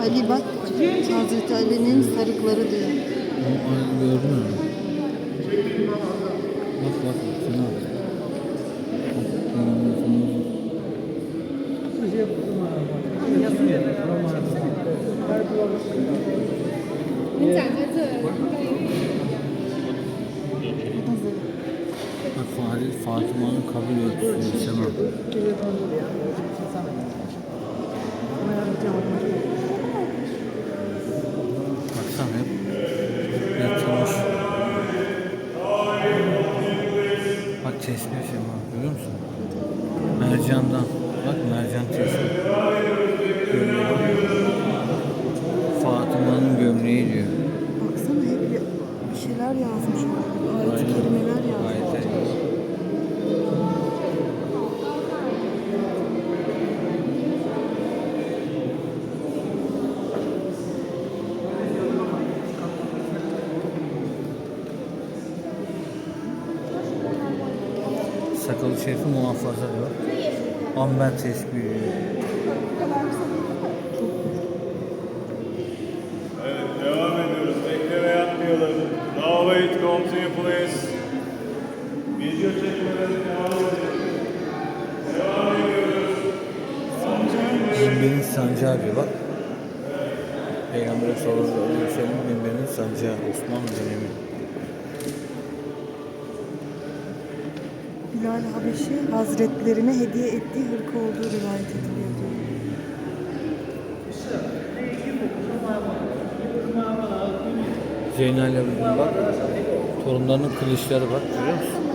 Ali bak Hazreti Ali'nin sarıkları diyor. O aynı gördün mü? Bak bak şuna bak. Bak Fahri Fatıma'nın kabul ölçüsü Sema. Baksana hep yatılmış. Bak tesbih Sema görüyor musun? Mercandan. Bak mercan tesbih. Görüyor musun? Fatıma'nın gömleği diyor. Baksana hep bir, bir şeyler yazmış. Ayet-i kerimeler yazmış. Ayet Sakalı şerifi muhafaza diyor. Amber tesbih diyor. Evet, devam ediyoruz. Bekleme yapmayalım. No wait, continue please. Video çekmeleri devam edelim. Devam ediyoruz. Binberin sancağı diyor bak. Peygamber sallallahu aleyhi ve sellem sancağı Osmanlı dönemi. Bilal Habeşi Hazretlerine hediye ettiği hırka olduğu rivayet ediliyor diyor. Zeynel Abidin bak. Torunlarının kılıçları var. Görüyor musun?